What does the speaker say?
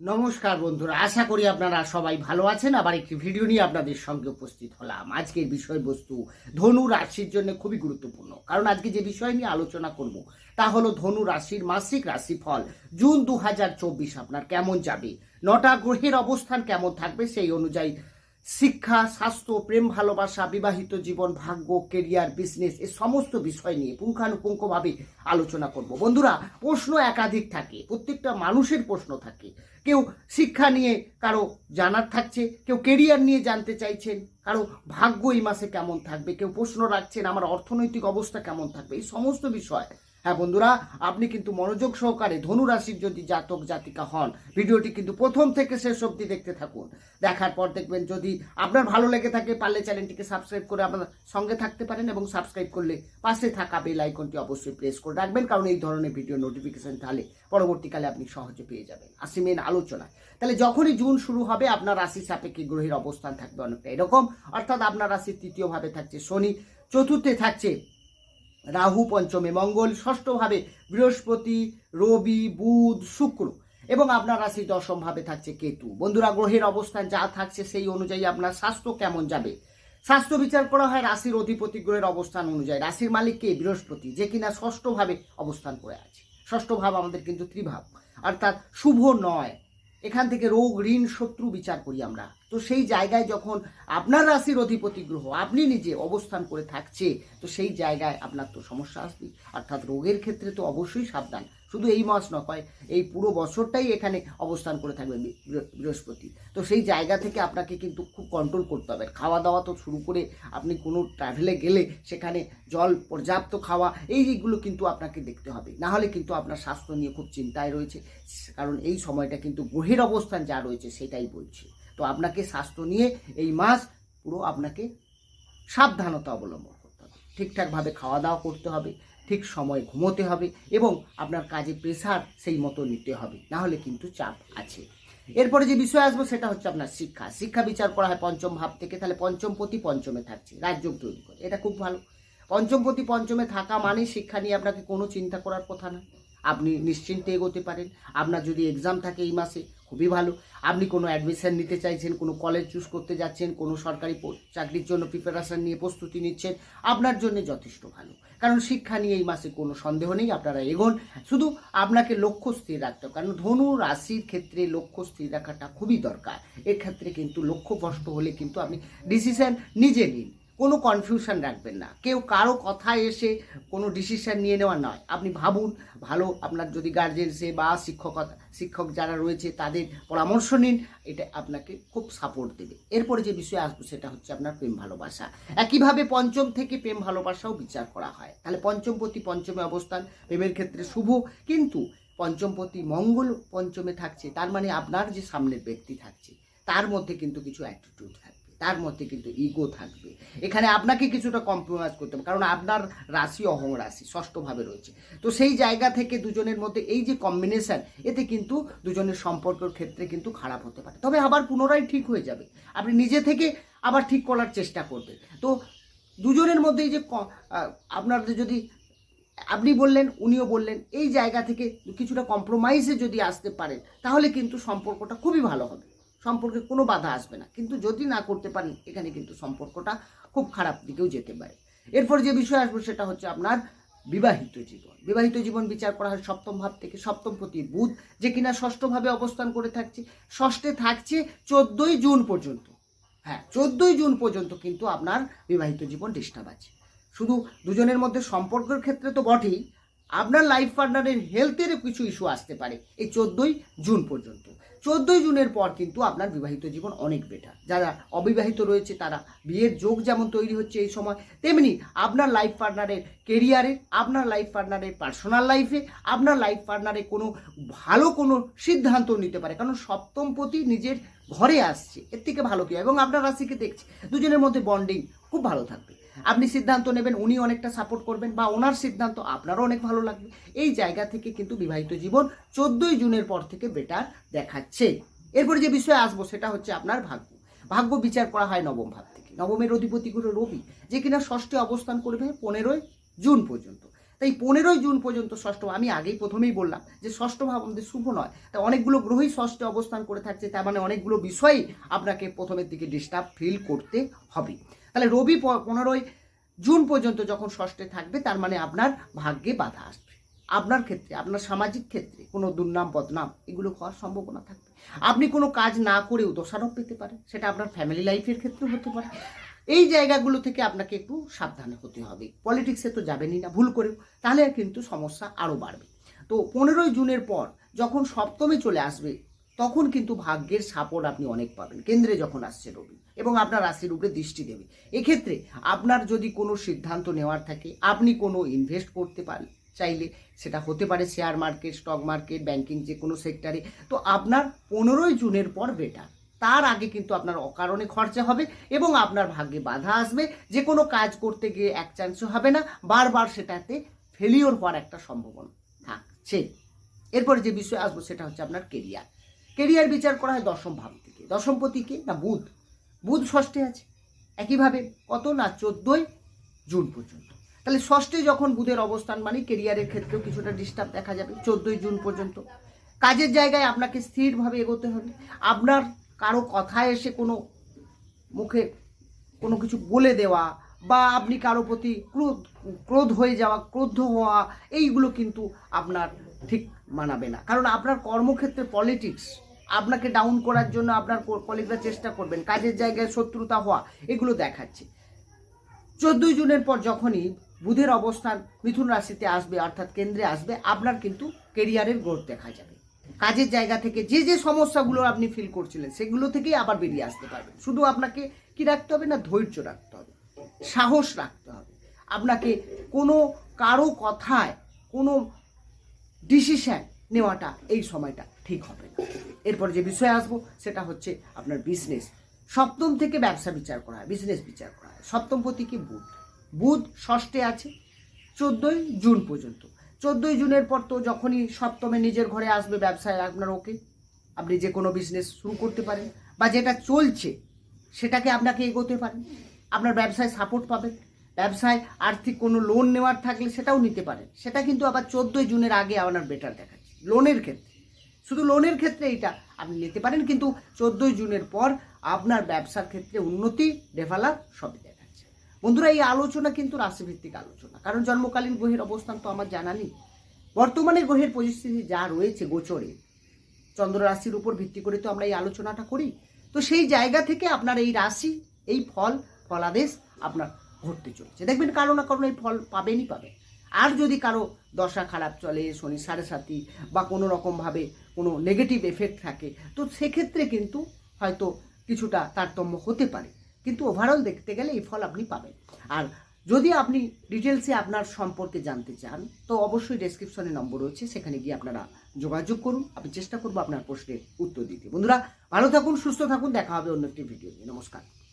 নমস্কার বন্ধুরা, আশা করি আপনারা সবাই ভালো আছেন। আবার একটি ভিডিও নিয়ে আপনাদের সঙ্গে উপস্থিত হলাম। আজকের বিষয়বস্তু ধনু রাশির জন্য খুবই গুরুত্বপূর্ণ। কারণ আজকে যে বিষয় নিয়ে আলোচনা করব, তা হলো ধনু রাশির মাসিক রাশিফল, জুন দু আপনার কেমন যাবে? নটা গ্রহের অবস্থান কেমন থাকবে? সেই অনুযায়ী শিক্ষা, স্বাস্থ্য, প্রেম, ভালোবাসা, বিবাহিত জীবন, ভাগ্য কেরিয়ার বিজনেস এ সমস্ত বিষয় নিয়ে পুঙ্খানুপুঙ্খভাবে আলোচনা করব। বন্ধুরা, প্রশ্ন একাধিক থাকে, প্রত্যেকটা মানুষের প্রশ্ন থাকে। কেউ শিক্ষা নিয়ে কারও জানার থাকছে, কেউ কেরিয়ার নিয়ে জানতে চাইছেন, কারও ভাগ্য এই মাসে কেমন থাকবে, কেউ প্রশ্ন রাখছেন, আমার অর্থনৈতিক অবস্থা কেমন থাকবে, এই সমস্ত বিষয় হ্যাঁ বন্ধুরা, আপনি কিন্তু মনোযোগ সহকারে ধনু রাশির যদি জাতক জাতিকা হন, ভিডিওটি কিন্তু প্রথম থেকে শেষ অবধি দেখতে থাকুন। দেখার পর দেখবেন যদি আপনার ভালো লেগে থাকে, পারলে চ্যানেলটিকে সাবস্ক্রাইব করে আপনার সঙ্গে থাকতে পারেন এবং সাবস্ক্রাইব করলে পাশে থাকা বেল আইকনটি অবশ্যই প্রেস করে রাখবেন, কারণ এই ধরনের ভিডিও নোটিফিকেশন তাহলে পরবর্তীকালে আপনি সহজে পেয়ে যাবেন। আসি মেন আলোচনায়। তাহলে যখনই জুন শুরু হবে, আপনার রাশি সাপেক্ষে গ্রহের অবস্থান থাকবে অনেকটা এরকম। অর্থাৎ আপনার রাশির তৃতীয় ভাবে থাকছে শনি, চতুর্থে থাকছে রাহু পঞ্চমে মঙ্গল, ষষ্ঠভাবে বৃহস্পতি, রবি, বুধ, শুক্র এবং আপনার রাশি দশম ভাবে থাকছে কেতু। বন্ধুরা, গ্রহের অবস্থান যা থাকছে সেই অনুযায়ী আপনার স্বাস্থ্য কেমন যাবে? স্বাস্থ্য বিচার করা হয় রাশির অধিপতি গ্রহের অবস্থান অনুযায়ী। রাশির মালিক কে? বৃহস্পতি, যে কিনা ষষ্ঠভাবে অবস্থান করে আছে। ষষ্ঠ ভাব আমাদের কিন্তু ত্রিভাব, অর্থাৎ শুভ নয়। এখান থেকে রোগ, ঋণ, শত্রু বিচার করি আমরা। তো সেই জায়গায় যখন আপনার রাশির অধিপতি গ্রহ, আপনি নিজে অবস্থান করে থাকছে, তো সেই জায়গায় আপনার তো সমস্যা আসবে অর্থাৎ রোগের ক্ষেত্রে তো অবশ্যই সাবধান। শুধু এই মাস নয় এই পুরো বছরটাই এখানে অবস্থান করে থাকবে বৃহস্পতি। তো সেই জায়গা থেকে আপনাকে কিন্তু খুব কন্ট্রোল করতে হবে। খাওয়া দাওয়া তো শুরু করে আপনি কোনো ট্রাভেলে গেলে সেখানে জল, পর্যাপ্ত খাওয়া এই এইগুলো কিন্তু আপনাকে দেখতে হবে। না হলে কিন্তু আপনার স্বাস্থ্য নিয়ে খুব চিন্তায় রয়েছে। কারণ এই সময়টা কিন্তু গ্রহের অবস্থান যা রয়েছে সেটাই বলছে। তো আপনাকে স্বাস্থ্য নিয়ে এই মাস পুরো আপনাকে সাবধানতা অবলম্বন করতে হবে। ঠিকঠাকভাবে খাওয়া দাওয়া করতে হবে। ঠিক সময় ঘুমোতে হবে এবং আপনার কাজে প্রেসার সেই মতো নিতে হবে। না হলে কিন্তু চাপ আছে। এরপরে যে বিষয় আসব সেটা হচ্ছে আপনার শিক্ষা। শিক্ষা বিচার করা হয় পঞ্চম ভাব থেকে। তাহলে পঞ্চমপতি পঞ্চমে থাকছে। রাজযোগ তৈরি করে। এটা খুব ভালো। পঞ্চমপতি পঞ্চমে থাকা মানে শিক্ষা নিয়ে আপনাকে কোনো চিন্তা করার কথা না। আপনি নিশ্চিন্তে এগোতে পারেন। আপনার যদি এক্সাম থাকে এই মাসে খুবই ভালো। আপনি কোনো অ্যাডমিশন নিতে চাইছেন, কোনো কলেজ চুজ করতে যাচ্ছেন, কোনো সরকারি চাকরির জন্য প্রিপারেশন নিয়ে প্রস্তুতি নিচ্ছেন, আপনার জন্য যথেষ্ট ভালো। কারণ শিক্ষা নিয়ে এই মাসে কোনো সন্দেহ নেই, আপনারা এগোন। শুধু আপনাকে লক্ষ্য স্থির রাখতে হবে, কারণ ধনু রাশির ক্ষেত্রে লক্ষ্য স্থির রাখাটা খুবই দরকার। এক্ষেত্রে কিন্তু লক্ষ্য লক্ষ্যভ্রষ্ট হলে কিন্তু আপনি ডিসিশন নিজে নিন। কোনো কনফিউশন রাখবেন না। কেউ কারও কথায় এসে কোনো ডিসিশন নিয়ে নেওয়া নয়। আপনি ভাবুন, ভালো আপনার যদি গার্জেন্সে বা শিক্ষকতা শিক্ষক যারা রয়েছে তাদের পরামর্শ নিন, এটা আপনাকে খুব সাপোর্ট দেবে। এরপরে যে বিষয়ে আসব সেটা হচ্ছে আপনার প্রেম ভালোবাসা। একইভাবে পঞ্চম থেকে প্রেম ভালোবাসাও বিচার করা হয়। তাহলে পঞ্চমপতি পঞ্চমে অবস্থান, প্রেমের ক্ষেত্রে শুভ। কিন্তু পঞ্চমপতি মঙ্গল পঞ্চমে থাকছে, তার মানে আপনার যে সামনের ব্যক্তি থাকছে, তার মধ্যে কিন্তু কিছু অ্যাটিটিউড থাকবে। তার মধ্যে কিন্তু ইগো থাকবে। এখানে আপনাকে কিছুটা কম্প্রোমাইজ করতে হবে, কারণ আপনার রাশি অহং রাশি, ষষ্ঠভাবে রয়েছে। তো সেই জায়গা থেকে দুজনের মধ্যে এই যে কম্বিনেশন এতে কিন্তু দুজনের সম্পর্কের ক্ষেত্রে কিন্তু খারাপ হতে পারে। তবে আবার পুনরায় ঠিক হয়ে যাবে। আপনি নিজে থেকে আবার ঠিক করার চেষ্টা করবেন। তো দুজনের মধ্যে এই যে আপনাদের যদি, আপনি বললেন, উনিও বললেন, এই জায়গা থেকে কিছুটা কম্প্রোমাইজে যদি আসতে পারেন, তাহলে কিন্তু সম্পর্কটা খুবই ভালো হবে। সম্পর্কে কোনো বাধা আসবে না। কিন্তু যদি না করতে পারেন, এখানে কিন্তু সম্পর্কটা খুব খারাপ দিকেও যেতে পারে। এরপর যে বিষয় আসবে সেটা হচ্ছে আপনার বিবাহিত জীবন। বিবাহিত জীবন বিচার করা হয় সপ্তম ভাব থেকে সপ্তম প্রতি বুধ যে কিনা ষষ্ঠভাবে অবস্থান করে থাকছে। ষষ্ঠে থাকছে চোদ্দই জুন পর্যন্ত। হ্যাঁ চোদ্দই জুন পর্যন্ত কিন্তু আপনার বিবাহিত জীবন ডিস্টার্ব আছে শুধু দুজনের মধ্যে সম্পর্কের ক্ষেত্রে তো বটেই আপনার লাইফ পার্টনারের হেলথেরও কিছু ইস্যু আসতে পারে এই চোদ্দই জুন পর্যন্ত। চোদ্দই জুনের পর কিন্তু আপনার বিবাহিত জীবন অনেক বেটার যারা অবিবাহিত রয়েছে তারা বিয়ের যোগ যেমন তৈরি হচ্ছে এই সময়, তেমনি আপনার লাইফ পার্টনারের কেরিয়ারে আপনার লাইফ পার্টনারের পার্সোনাল লাইফে আপনার লাইফ পার্টনারে কোনো ভালো কোনো সিদ্ধান্ত নিতে পারে। কারণ সপ্তম সপ্তমপতি নিজের ঘরে আসছে, এর থেকে ভালো কি? এবং আপনার রাশিকে দেখছে। দুজনের মধ্যে বন্ডিং খুব ভালো থাকবে। আপনি সিদ্ধান্ত নেবেন, উনি অনেকটা সাপোর্ট করবেন বা ওনার সিদ্ধান্ত আপনারও অনেক ভালো লাগবে। এই জায়গা থেকে কিন্তু বিবাহিত জীবন চোদ্দই জুনের পর থেকে বেটার দেখাচ্ছে। এরপরে যে বিষয়ে আসব সেটা হচ্ছে আপনার ভাগ্য। ভাগ্য বিচার করা হয় নবম ভাব থেকে। নবমের অধিপতি গুলো রবি, যে কিনা ষষ্ঠে অবস্থান করবে পনেরোই জুন পর্যন্ত। তাই পনেরোই জুন পর্যন্ত ষষ্ঠ, আমি আগেই প্রথমেই বললাম যে ষষ্ঠ ভাব আমাদের শুভ নয়। তা অনেকগুলো গ্রহই ষষ্ঠে অবস্থান করে থাকছে, তার মানে অনেকগুলো বিষয়ই আপনাকে প্রথমের দিকে ডিস্টার্ব ফিল করতে হবে। তাহলে রবি পনেরোই জুন পর্যন্ত যখন ষষ্ঠে থাকবে, তার মানে আপনার ভাগ্যে বাধা আসবে। আপনার ক্ষেত্রে, আপনার সামাজিক ক্ষেত্রে কোনো দুর্নাম, বদনাম, এগুলো হওয়ার সম্ভাবনা থাকবে। আপনি কোনো কাজ না করেও দোষারোপ পেতে পারে সেটা আপনার ফ্যামিলি লাইফের ক্ষেত্রেও হতে পারে। এই জায়গাগুলো থেকে আপনাকে একটু সাবধানে হতে হবে। পলিটিক্সে তো যাবেনই না, ভুল করেও, তাহলে কিন্তু সমস্যা আরও বাড়বে। তো পনেরোই জুনের পর যখন সপ্তমে চলে আসবে তখন কিন্তু ভাগ্যের সাপোর্ট আপনি অনেক পাবেন। কেন্দ্রে যখন আসছে রবি, এবং আপনার রাশির উপরে দৃষ্টি দেবে। এক্ষেত্রে আপনার যদি কোনো সিদ্ধান্ত নেওয়ার থাকে, আপনি কোনো ইনভেস্ট করতে পারেন চাইলে সেটা হতে পারে share market stock market banking যে কোনো সেক্টরে তো আপনার পনেরোই জুনের পর বেটার তার আগে কিন্তু আপনার অকারণে খরচা হবে এবং আপনার ভাগ্যে বাধা আসবে। যে কোনো কাজ করতে গিয়ে এক চান্সও হবে না। বারবার সেটাতে ফেলিওর হওয়ার একটা সম্ভাবনা থাকছে। এরপরে যে বিষয় আসব সেটা হচ্ছে আপনার কেরিয়ার কেরিয়ার বিচার করা হয় দশম ভাব থেকে। দশমপতিকে না, বুধ। বুধ ষষ্ঠে আছে। একইভাবে কত না চোদ্দোই জুন পর্যন্ত। তাহলে ষষ্ঠে যখন বুধের অবস্থান মানে কেরিয়ারের ক্ষেত্রেও কিছুটা ডিস্টার্ব দেখা যাবে, চোদ্দোই জুন পর্যন্ত। কাজের জায়গায় আপনাকে স্থিরভাবে এগোতে হবে। আপনার কারও কথায় এসে কোনো মুখে কোনো কিছু বলে দেওয়া বা আপনি কারও প্রতি ক্রোধ ক্রোধ হয়ে যাওয়া, ক্রোধ হওয়া, এইগুলো কিন্তু আপনার ঠিক মানাবে না। কারণ আপনার কর্মক্ষেত্রে পলিটিক্স আপনাকে ডাউন করার জন্য আপনার কলিগরা চেষ্টা করবেন, কাজের জায়গায় শত্রুতা হওয়া, এগুলো দেখাচ্ছে। চোদ্দই জুনের পর যখনই বুধের অবস্থান মিথুন রাশিতে আসবে, অর্থাৎ কেন্দ্রে আসবে, আপনার কিন্তু কেরিয়ারের গ্রোথ দেখা যাবে। কাজের জায়গা থেকে যে যে সমস্যাগুলো আপনি ফিল করছিলেন, সেগুলো থেকেই আবার বেরিয়ে আসতে পারবেন শুধু আপনাকে কি রাখতে হবে না, ধৈর্য রাখতে হবে, সাহস রাখতে হবে। আপনাকে কোনো কারও কথায় কোনো ডিসিশন নেওয়াটা এই সময়টা ঠিক হবে না। এরপর যে বিষয়ে আসব, সেটা হচ্ছে আপনার বিজনেস সপ্তম থেকে ব্যবসা বিচার করা হয় বিজনেস বিচার করা হয়। সপ্তম প্রতীকে বুধ। বুধ ষষ্ঠে আছে, চোদ্দোই জুন পর্যন্ত। চোদ্দোই জুনের পর তো যখনই সপ্তমে নিজের ঘরে আসবে ব্যবসায়, আপনার ওকে। আপনি যে কোনো বিজনেস শুরু করতে পারেন বা যেটা চলছে, সেটাকে আপনাকে এগোতে পারেন। আপনার ব্যবসায় সাপোর্ট পাবেন। ব্যবসায় আর্থিক কোনো লোন নেওয়ার থাকলে সেটাও নিতে পারেন। সেটা কিন্তু আবার চোদ্দোই জুনের আগে আপনার বেটার দেখাচ্ছে লোনের ক্ষেত্রে। শুধু লোনের ক্ষেত্রে এটা আপনি নিতে পারেন, কিন্তু চোদ্দোই জুনের পর আপনার ব্যবসার ক্ষেত্রে উন্নতি ডেভেলপ সবই দেখাচ্ছে বন্ধুরা, এই আলোচনা কিন্তু রাশিভিত্তিক আলোচনা। কারণ জন্মকালীন গ্রহের অবস্থান তো আমার জানা নেই। বর্তমানে গ্রহের পরিস্থিতি যা রয়েছে গোচরে, চন্দ্র রাশির উপর ভিত্তি করে তো আমরা এই আলোচনাটা করি। তো সেই জায়গা থেকে আপনার এই রাশি, এই ফল, ফলাদেশ আপনার ঘটতে চলেছে। দেখবেন কারও না কারও এই ফল পাবেনই পাবেন। আর যদি কারও দশা খারাপ চলে, শনি সাড়ে সাতি বা কোনো রকমভাবে কোনো নেগেটিভ এফেক্ট থাকে, তো সেক্ষেত্রে কিন্তু হয়তো কিছুটা তারতম্য হতে পারে। কিন্তু ওভারঅল দেখতে গেলে এই ফল আপনি পাবেন। আর যদি আপনি ডিটেলসে আপনার সম্পর্কে জানতে চান, তো অবশ্যই ডেসক্রিপশনে নম্বর রয়েছে, সেখানে গিয়ে আপনারা যোগাযোগ করুন। আমি চেষ্টা করব আপনার প্রশ্নের উত্তর দিতে। বন্ধুরা, ভালো থাকুন, সুস্থ থাকুন, দেখা হবে অন্য একটি ভিডিও নিয়ে। নমস্কার।